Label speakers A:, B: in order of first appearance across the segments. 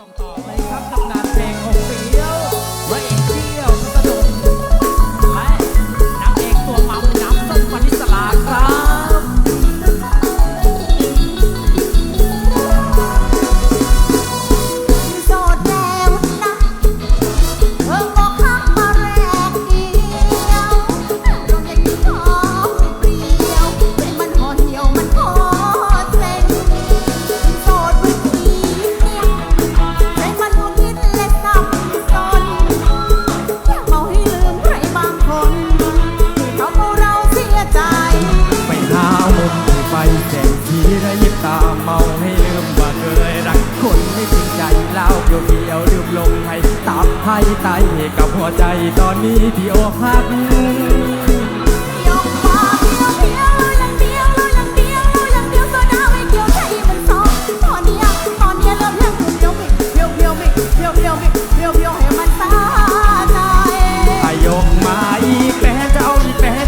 A: ส่งต่อเลยครับกับ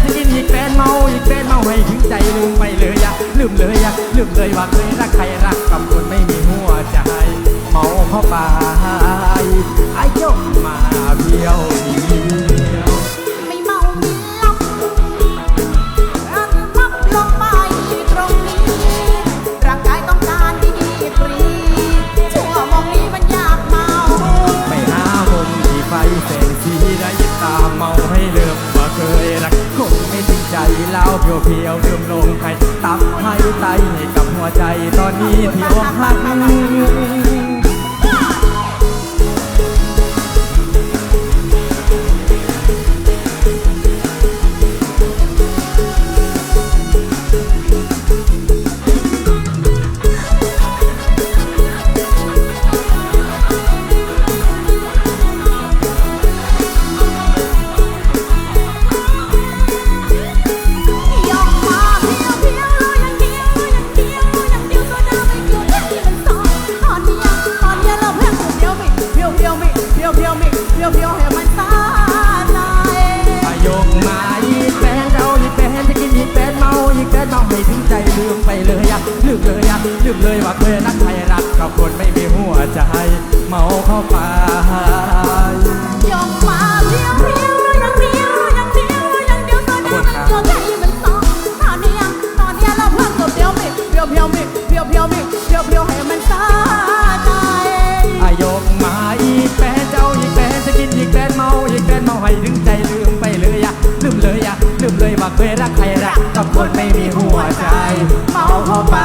B: จะกินอีกแฟ
A: นเมา
B: อีก
A: แฟนเมาให้ถึงใจลืมไปเลยอะลืมเลยอะลืมเลยว่าเคยรักใครรักกับคนไม่มีหัวใจ เมาเข้าไป ยวเพี
B: ยว
A: ๆลืมลงให้ตับให้ไตให้กับหัวใจตอนนี้ที่อกหัก
B: เพียวมิเพียวเพียวให้มันสาใจ
A: อายกมาอีแฟนจะเอาอีกแฟนจะกินอีแฟนเมาอีกแฟนเมาให้ถึงใจลืมไปเลยอะลืมเลยอะลืมเลยว่าเคยรักใครรักกับคนไม่มีหัวใจ เมาเข้าไป
B: ยกมาเพียวเพียวยอย่างเดียวยอย่างเดียวยอย่างเดียวโซดาไม่เกี่ยวใจมันสองตอนเนี้ยตอนนี้เราเพิ่งเพียวมิเพียวเพียวมิเพียวเพียวมิเพียวเพียวา
A: ให้ถึงใจลืมไปเลยอะลืมเลยอะลืมเลยว่าเคยรักใครรักกับคนไม่มีหัวใจ เมาเข้าไป